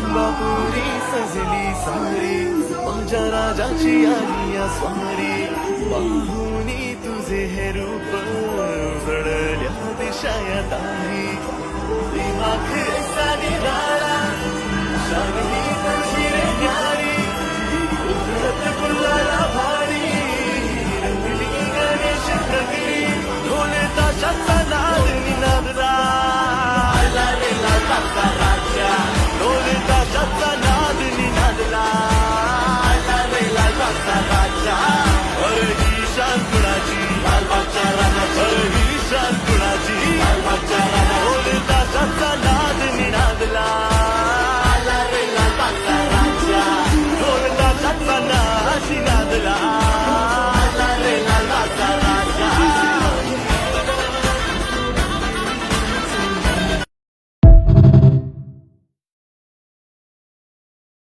चंबापुरी सजली सारी. माझ्या राजाची आली स्वारी पाहुनी तुझे हे रूप